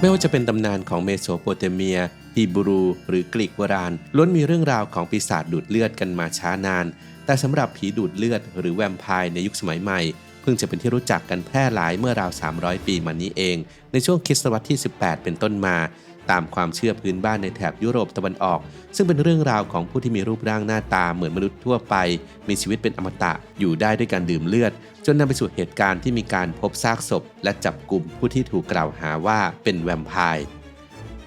ไม่ว่าจะเป็นตำนานของเมโสโปเตเมียฮีบรู หรือกรีกโบราณล้วนมีเรื่องราวของปีศาจดูดเลือดกันมาช้านาน แต่สำหรับผีดูดเลือดหรือแวมไพร์ในยุคสมัยใหม่ เพิ่งจะเป็นที่รู้จักกันแพร่หลายเมื่อราว 300 ปีมานี้เอง ในช่วงคริสตวรรษที่ 18 เป็นต้นมา ตามความเชื่อพื้นบ้านในแถบยุโรปตะวันออก ซึ่งเป็นเรื่องราวของผู้ที่มีรูปร่างหน้าตาเหมือนมนุษย์ทั่วไป มีชีวิตเป็นอมตะอยู่ได้ด้วยการดื่มเลือด จนนำไปสู่เหตุการณ์ที่มีการพบซากศพ และจับกลุ่มผู้ที่ถูกกล่าวหาว่าเป็นแวมไพร์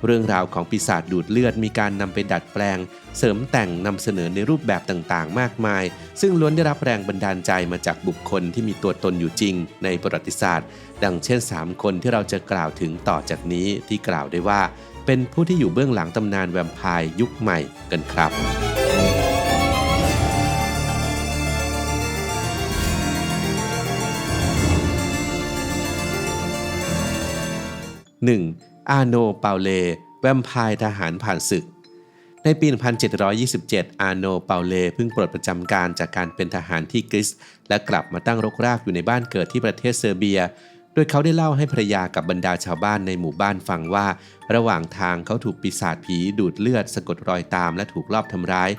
เรื่องราวของปีศาจดูดเลือดมีการนำไปดัดแปลง เสริมแต่งนำเสนอในรูปแบบต่างๆ มากมาย ซึ่งล้วนได้รับแรงบันดาลใจมาจากบุคคลที่มีตัวตนอยู่จริง ในประวัติศาสตร์ ดังเช่น 3 คนที่เราจะกล่าวถึงต่อจากนี้ที่กล่าวได้ว่า เป็นผู้ที่อยู่เบื้องหลังตำนานแวมไพร์ยุคใหม่กันครับ 1. อาโนเปาเลแวมพร์ทหารผ่านศึก ในปี 1727 อาโนเปาเลเพิ่งปลดประจำการจากการเป็นทหารที่กรีซและกลับมาตั้งรกรากอยู่ในบ้านเกิดที่ประเทศเซอร์เบีย โดยเขาได้เล่าให้ภรรยากับบรรดาชาวบ้านในหมู่บ้านฟังว่า ระหว่างทางเขาถูกปีศาจผีดูดเลือดสะกดรอยตามและถูกลอบทำร้าย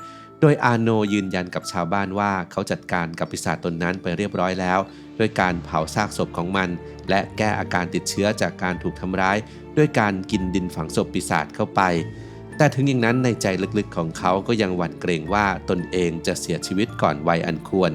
โดยอาโนยืนยันกับชาวบ้านว่าเขาจัดการกับปีศาจตนนั้นไปเรียบร้อยแล้ว ด้วยการเผาซากศพของมัน และแก้อาการติดเชื้อจากการถูกทำร้าย ด้วยการกินดินฝังศพปีศาจเข้าไป แต่ถึงอย่างนั้นในใจลึกๆของเขาก็ยังหวั่นเกรงว่าตนเองจะเสียชีวิตก่อนวัยอันควร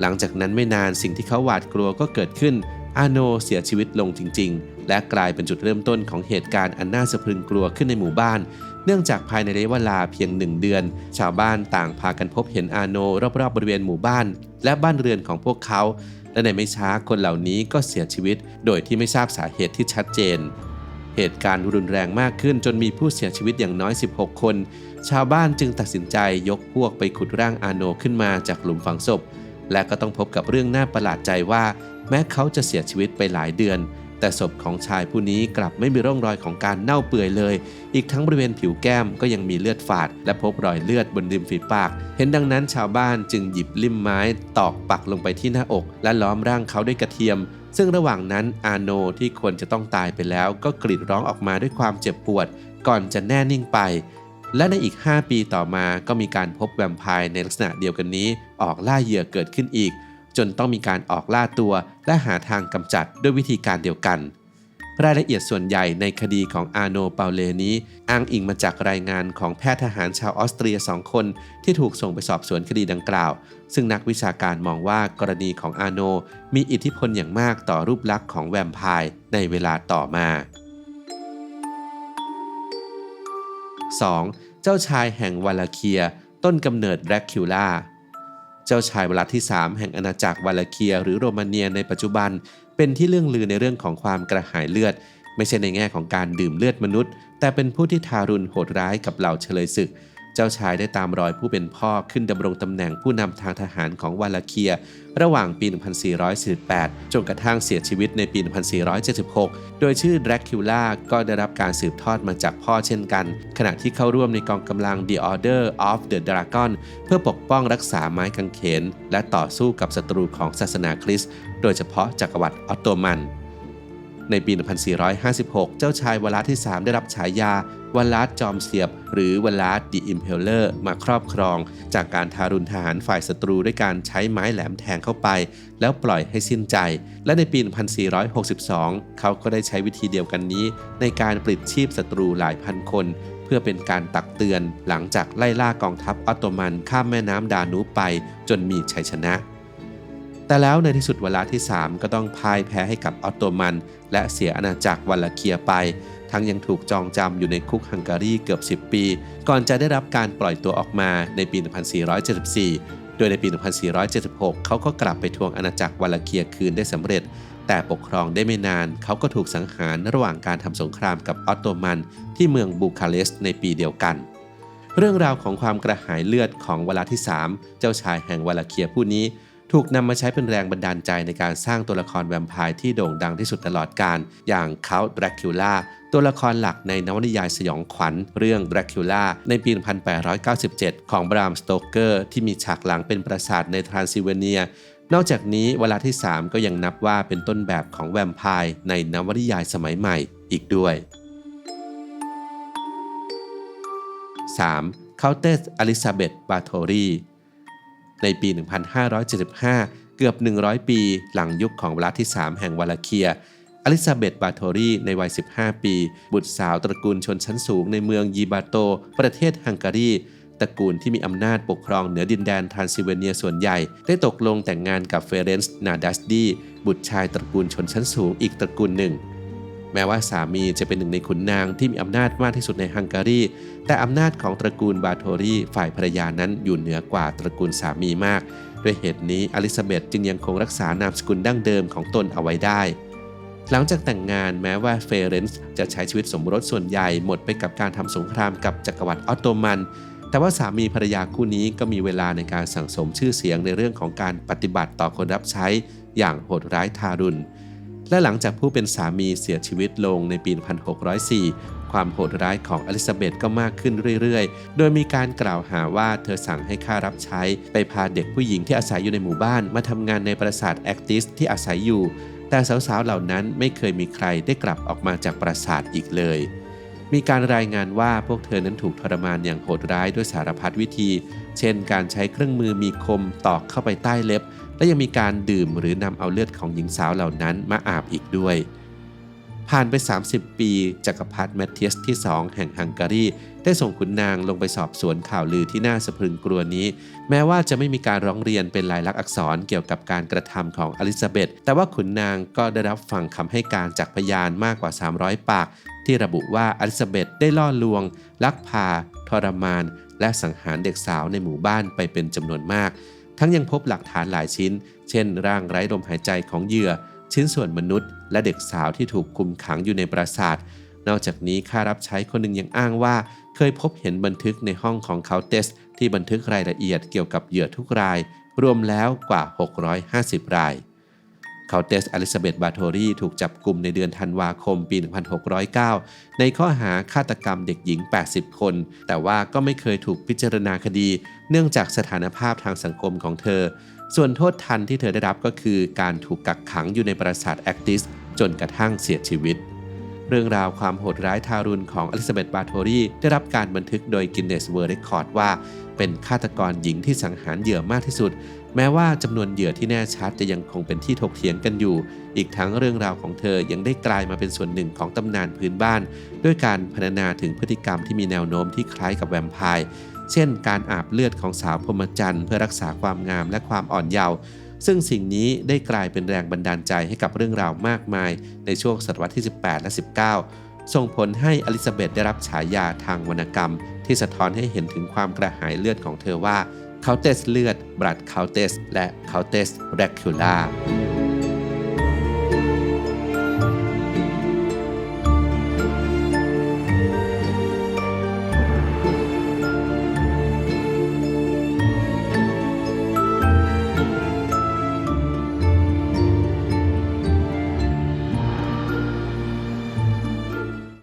หลังจากนั้นไม่นานสิ่งที่เขาหวาดกลัวก็เกิดขึ้น อาโนเสียชีวิตลงจริง ๆ และกลายเป็นจุดเริ่มต้นของเหตุการณ์อันน่าสะพรึงกลัวขึ้นในหมู่บ้าน เนื่องจากภายในระยะเวลาเพียงหนึ่งเดือน ชาวบ้านต่างพากันพบเห็นอาโนรอบๆบริเวณหมู่บ้าน และบ้านเรือนของพวกเขา และในไม่ช้าคนเหล่านี้ก็เสียชีวิต โดยที่ไม่ทราบสาเหตุที่ชัดเจน เหตุการณ์รุนแรงมากขึ้นจนมีผู้เสียชีวิตอย่างน้อย 16 คน ชาวบ้านจึงตัดสินใจยกพวกไปขุดร่างอาโนขึ้นมาจากหลุมฝังศพ และก็ต้องพบกับเรื่องน่าประหลาดใจว่า แม้เขาจะเสียชีวิตไปหลายเดือน แต่ศพของชายผู้นี้กลับไม่มีร่องรอยของการเน่าเปื่อยเลย อีกทั้งบริเวณผิวแก้มก็ยังมีเลือดฝาด และพบรอยเลือดบนริมฝีปาก เห็นดังนั้นชาวบ้านจึงหยิบลิ่มไม้ตอกปักลงไปที่หน้าอก และล้อมร่างเขาด้วยกระเทียม ซึ่งระหว่างนั้นอาโนที่ควรจะต้องตายไปแล้ว ก็กรีดร้องออกมาด้วยความเจ็บปวด ก่อนจะแน่นิ่งไป และในอีก 5 ปีต่อมาก็มีการพบแวมไพร์ในลักษณะเดียวกันนี้ ออกล่าเหยื่อเกิดขึ้นอีก จนต้องมีการออกล่าตัวและหาทางกำจัดด้วยวิธีการเดียวกัน รายละเอียดส่วนใหญ่ในคดีของอาโนเปาเลนี้ อ้างอิงมาจากรายงานของแพทย์ทหารชาวออสเตรียสองคน ที่ถูกส่งไปสอบสวนคดีดังกล่าว ซึ่งนักวิชาการมองว่ากรณีของอาโน มีอิทธิพลอย่างมากต่อรูปลักษณ์ของแวมไพร์ในเวลาต่อมา 2. เจ้าชายแห่งวาลาเคีย ต้นกำเนิดแรกคิวล่า เจ้าชายวลาที่ 3 แห่งอาณาจักรวาลาเคีย หรือโรมาเนียในปัจจุบัน เป็นที่เรื่องลือในเรื่องของความกระหายเลือด ไม่ใช่ในแง่ของการดื่มเลือดมนุษย์ แต่เป็นผู้ที่ทารุณโหดร้ายกับเหล่าเฉลยศึก เจ้าชายได้ตามรอยผู้เป็นพ่อขึ้นดำรงตำแหน่งผู้นำทางทหารของวาลาเคีย ระหว่างปี 1448 จนกระทั่งเสียชีวิตในปี 1476 โดยชื่อแดรคิวล่าก็ได้รับการสืบทอดมาจากพ่อเช่นกัน ขณะที่เข้าร่วมในกองกำลัง The Order of the Dragon เพื่อปกป้องรักษาไม้กางเขน และต่อสู้กับศัตรูของศาสนาคริสต์ โดยเฉพาะจักรวรรดิออตโตมัน ในปี 1456 เจ้าชายวลาที่ 3 ได้รับฉายาวลาดจอมเสียบ หรือวลาดดีอิมเพลเลอร์มาครอบครอง จากการทารุณทหารฝ่ายศัตรูด้วยการใช้ไม้แหลมแทงเข้าไป แล้วปล่อยให้สิ้นใจ และในปี 1462 เขาก็ได้ใช้วิธีเดียวกันนี้ ในการปลิดชีพศัตรูหลายพันคน เพื่อเป็นการตักเตือน หลังจากไล่ล่ากองทัพออตโตมันข้ามแม่น้ำดานูไป จนมีชัยชนะ แต่แล้วในที่สุดเวลาที่ 3 ก็ต้องพ่ายแพ้ให้กับออตโตมัน และเสียอาณาจักรวาลาเคียไป ทั้งยังถูกจองจำอยู่ในคุกฮังการีเกือบ 10 ปี ก่อนจะได้รับการปล่อยตัวออกมาในปี 1474 โดยในปี 1476 เขาก็กลับไปทวงอาณาจักรวาลาเคียคืนได้สำเร็จ แต่ปกครองได้ไม่นาน เขาก็ถูกสังหารระหว่างการทำสงครามกับออตโตมัน ที่เมืองบูคาเรสต์ในปีเดียวกันเรื่องราวของความกระหายเลือดของเวลาที่ 3 เจ้าชายแห่งวาลาเคียผู้นี้ ถูกนำมาใช้เป็นแรงบันดาลใจในการสร้างตัวละครแวมไพร์ที่โด่งดังที่สุดตลอดกาลอย่างเคาลแดรคิวล่าตัวละครหลักในนวนิยายสยองขวัญเรื่องแดรคิวล่าในปี 1897 ของบรามสโตเกอร์ที่มีฉากหลังเป็นปราสาทในทรานซิลเวเนีย นอกจากนี้เวลาที่ 3 ก็ยังนับว่าเป็นต้นแบบของแวมไพร์ในนวนิยายสมัยใหม่อีกด้วย 3. เคาเตสอลิซาเบธบาโทรี ในปี 1575 เกือบ 100 ปี หลังยุคของรัชที่ 3 แห่งวาลาเคีย อลิซาเบธบาโทรีในวัย 15 ปี บุตรสาวตระกูลชนชั้นสูงในเมืองยีบาโต ประเทศฮังการีตระกูลที่มีอำนาจปกครองเหนือดินแดนทรานซิลเวเนียส่วนใหญ่ ได้ตกลงแต่งงานกับเฟเรนซ์นาดัสดีบุตรชายตระกูลชนชั้นสูงอีกตระกูลหนึ่ง แม้ว่าสามีจะเป็นหนึ่งในขุนนางที่มีอำนาจมากที่สุดในฮังการี แต่อำนาจของตระกูลบาโทรีฝ่ายภรรยานั้นอยู่เหนือกว่าตระกูลสามีมาก ด้วยเหตุนี้อลิซาเบธจึงยังคงรักษานามสกุลดั้งเดิมของตนเอาไว้ได้ หลังจากแต่งงานแม้ว่าเฟเรนซ์จะใช้ชีวิตสมรสส่วนใหญ่หมดไปกับการทำสงครามกับจักรวรรดิออตโตมัน แต่ว่าสามีภรรยาคู่นี้ก็มีเวลาในการสั่งสมชื่อเสียงในเรื่องของการปฏิบัติต่อคนรับใช้อย่างโหดร้ายทารุณ และหลังจากผู้เป็นสามีเสียชีวิตลงในปี 1604 ความโหดร้ายของอลิซาเบธก็มากขึ้นเรื่อยๆ โดยมีการกล่าวหาว่าเธอสั่งให้ข้ารับใช้ ไปพาเด็กผู้หญิงที่อาศัยอยู่ในหมู่บ้าน มาทำงานในปราสาทแอคติสที่อาศัยอยู่ แต่สาวๆเหล่านั้นไม่เคยมีใครได้กลับออกมาจากปราสาทอีกเลยมีการรายงานว่าพวกเธอนั้นถูกทรมานอย่างโหดร้ายด้วยสารพัดวิธี เช่น การใช้เครื่องมือมีคมตอกเข้าไปใต้เล็บ และยังมีการดื่มหรือนำเอาเลือดของหญิงสาวเหล่านั้นมาอาบอีกด้วย ผ่านไป 30 ปีจักรพรรดิแมทเทียสที่ 2 แห่งฮังการี ได้ส่งขุนนางลงไปสอบสวนข่าวลือที่น่าสะพรึงกลัวนี้ แม้ว่าจะไม่มีการร้องเรียนเป็นลายลักษณ์อักษรเกี่ยวกับการกระทำของอลิซาเบธแต่ว่าขุนนางก็ได้รับฟังคำให้การจากพยานมากกว่า 300 ปากที่ระบุว่าอลิซาเบธได้ล่อลวง ลักพา ทรมาน และสังหารเด็กสาวในหมู่บ้านไปเป็นจำนวนมาก ทั้งยังพบหลักฐานหลายชิ้น เช่น ร่างไร้ลมหายใจของเหยื่อ ชิ้นส่วนมนุษย์ และเด็กสาวที่ถูกคุมขังอยู่ในปราสาท นอกจากนี้ข้ารับใช้คนหนึ่งยังอ้างว่า เคยพบเห็นบันทึกในห้องของเขาเตสที่บันทึกรายละเอียดเกี่ยวกับเหยื่อทุกราย รวมแล้วกว่า 650 ราย เขาเตสอลิซาเบธบาโทรีถูกจับกลุ่มในเดือนธันวาคมปี 1609 ในข้อหาฆาตกรรมเด็กหญิง 80 คน แต่ว่าก็ไม่เคยถูกพิจารณาคดี เนื่องจากสถานภาพทางสังคมของเธอ ส่วนโทษทันที่เธอได้รับก็คือการถูกกักขังอยู่ในปราสาทแอคติสจนกระทั่งเสียชีวิตเรื่องราวความโหดร้ายทารุณของอลิซาเบธบาโทรีได้รับการบันทึกโดยกินเนสเวิร์ดเรคคอร์ดว่า เป็นฆาตกรหญิงที่สังหารเหยื่อมากที่สุด แม้ว่าจำนวนเหยื่อที่แน่ชัดจะยังคงเป็นที่ถกเถียงกันอยู่ อีกทั้งเรื่องราวของเธอยังได้กลายมาเป็นส่วนหนึ่งของตำนานพื้นบ้าน ด้วยการพรรณนาถึงพฤติกรรมที่มีแนวโน้มที่คล้ายกับแวมไพร์เช่น การอาบเลือดของสาวพรหมจรรย์เพื่อรักษาความงามและความอ่อนเยาว์ซึ่งสิ่งนี้ได้กลายเป็นแรงบันดาลใจให้กับเรื่องราวมากมาย ในช่วงศตวรรษที่ 18 และ 19 ส่งผลให้อลิซาเบธได้รับฉายาทางวรรณกรรม ที่สะท้อนให้เห็นถึงความกระหายเลือดของเธอว่า เคาเตสเลือดบรัดเคาเตสและเคาเตสแรคคิล่า